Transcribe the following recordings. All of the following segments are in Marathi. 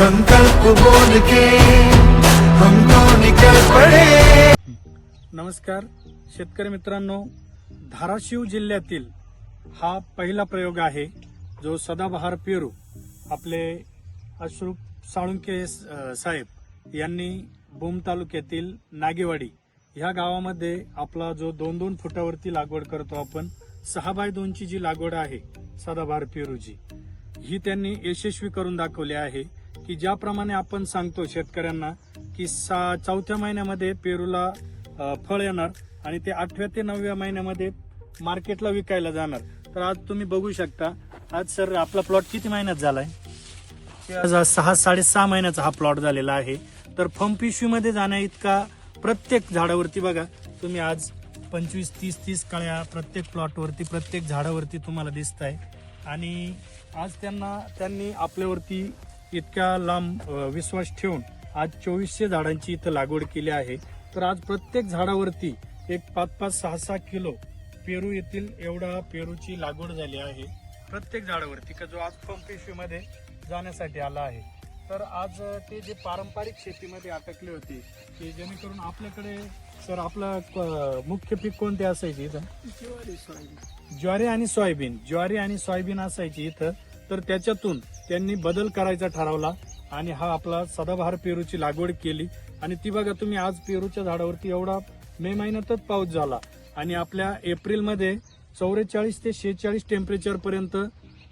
संकल्प बोल के हमको निकल पड़े नमस्कार शेतकरी मित्रांनो धाराशिव जिल्ह्यातील हा पहिला प्रयोग आहे जो सदाबहार पेरू आपले अश्रू साळुंके साहेब यांनी भूम तालुक्यातील नागेवाडी ह्या गावामध्ये आपला जो दोन दोन फुटावरती लागवड करतो आपण सहा बाय दोनची जी लागवड आहे सदाबहार पेरूची ही त्यांनी यशस्वी करून दाखवली आहे. की ज्याप्रमाणे आपण सांगतो शेतकऱ्यांना की सा चौथ्या महिन्यामध्ये पेरूला फळ येणार आणि ते आठव्या ते नवव्या महिन्यामध्ये मार्केटला विकायला जाणार. तर आज तुम्ही बघू शकता आज सर आपला प्लॉट किती महिन्यात झालाय? आहे आज सहा साडेसहा महिन्याचा हा प्लॉट झालेला आहे. तर फम पिशवीमध्ये जाण्या इतका प्रत्येक झाडावरती बघा तुम्ही आज पंचवीस तीस तीस कळ्या प्रत्येक प्लॉटवरती प्रत्येक झाडावरती तुम्हाला दिसत आहे आणि आज त्यांना त्यांनी आपल्यावरती इतक्या लांब विश्वास ठेवून आज चोवीसशे झाडांची इथं लागवड केली आहे. तर आज प्रत्येक झाडावरती एक पाच पाच सहा सहा किलो पेरू येथील एवढा पेरूची लागवड झाली आहे. प्रत्येक झाडावरती का जो आज पंप जाण्यासाठी आला आहे. तर आज ते जे पारंपरिक शेतीमध्ये अटकले होते की जेणेकरून आपल्याकडे सर आपलं क- मुख्य पीक कोणते असायचे इथं? ज्वारी आणि सोयाबीन. ज्वारी आणि सोयाबीन असायची इथं. तर त्याच्यातून त्यांनी बदल करायचा ठरवला आणि हा आपला सदाबहार पेरूची लागवड केली. आणि ती बघा तुम्ही आज पेरूच्या झाडावरती एवढा मे महिन्यातच पाऊस झाला. आणि आपल्या एप्रिलमध्ये चौवेचाळीस ते शेहेचाळीस टेम्परेचर पर्यंत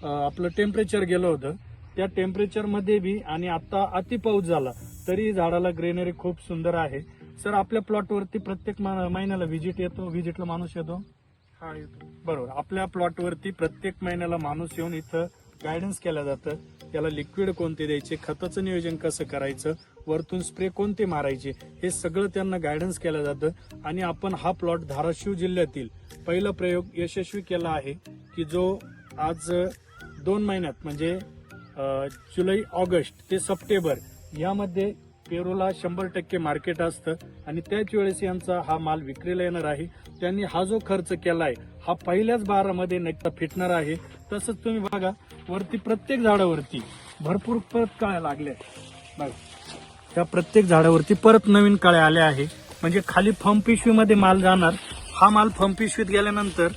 आपलं टेम्परेचर गेलं होतं. त्या टेम्परेचरमध्ये बी आणि आता अति पाऊस झाला. तरी झाडाला ग्रेनरी खूप सुंदर आहे. सर आपल्या प्लॉटवरती प्रत्येक महिन्याला व्हिजिट येतो? व्हिजिटला माणूस येतो? हा येतो. बरोबर. आपल्या प्लॉटवरती प्रत्येक महिन्याला माणूस येऊन इथं गायडन्स केलं जातं. त्याला लिक्विड कोणते द्यायचे खताचं नियोजन कसं करायचं वरतून स्प्रे कोणते मारायचे हे सगळं त्यांना गायडन्स केलं जातं. आणि आपण हा प्लॉट धाराशिव जिल्ह्यातील पहिला प्रयोग यशस्वी केला आहे की जो आज दोन महिन्यात म्हणजे जुलै ऑगस्ट ते सप्टेंबर यामध्ये पेरूला शंभर टक्के मार्केट असतं आणि त्याच वेळेस यांचा हा माल विक्रीला येणार आहे त्यांनी हा जो खर्च केलाय हा पहिल्याच बारामध्ये नक्की फिटणार आहे. तसंच तुम्ही बघा वरती प्रत्येक झाडावरती भरपूर परत काळ्या लागल्या बघा त्या प्रत्येक झाडावरती परत नवीन काळ्या आल्या आहे म्हणजे खाली फम पिशवीमध्ये माल जाणार. हा माल फम पिशवीत गेल्यानंतर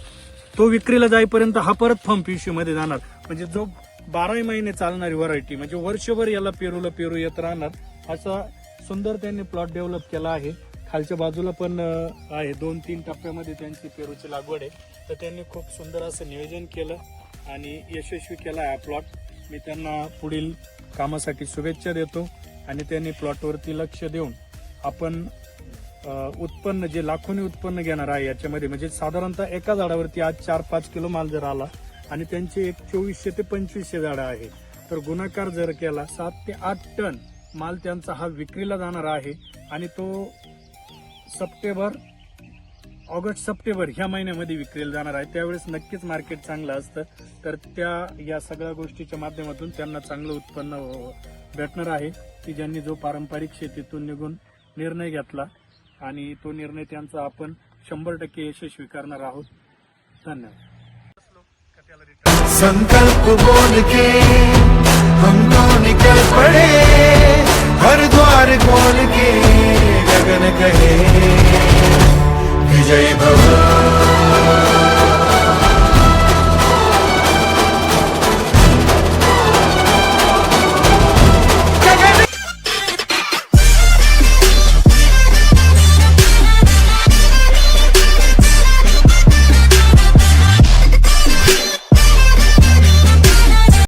तो विक्रीला जाईपर्यंत हा परत फम पिशवीमध्ये जाणार. म्हणजे जो बाराही महिने चालणारी व्हरायटी म्हणजे वर्षभर याला पेरूला पेरू येत राहणार. असा सुंदर त्यांनी प्लॉट डेव्हलप केला आहे. खालच्या बाजूला पण आहे. दोन तीन टप्प्यामध्ये त्यांची पेरूची लागवड आहे. तर त्यांनी खूप सुंदर असं नियोजन केलं आणि यशस्वी केला हा प्लॉट मी त्यांना पुढील कामासाठी शुभेच्छा देतो आणि त्यांनी प्लॉटवरती लक्ष देऊन आपण उत्पन्न जे लाखोनी उत्पन्न घेणार आहे याच्यामध्ये म्हणजे साधारणतः एका झाडावरती आज चार पाच किलो माल जर आला आणि त्यांचे एक चोवीसशे ते पंचवीसशे झाडं आहे. तर गुणाकार जर केला सात ते आठ टन माल त्यांचा हा विक्रीला जाणार आहे आणि तो सप्टेंबर ऑगस्ट सप्टेंबर ह्या महिन्यामध्ये विक्रीला जाणार आहे. त्यावेळेस नक्कीच मार्केट चांगलं असतं. तर त्या या सगळ्या गोष्टीच्या माध्यमातून त्यांना चांगलं उत्पन्न भेटणार आहे. की ज्यांनी जो पारंपरिक शेतीतून निघून निर्णय घेतला आणि तो निर्णय त्यांचा आपण शंभर टक्के यशस्वी स्वीकारणार आहोत. धन्यवाद. संकल्प बोल के हम निकल पड़े? हर द्वार खोल के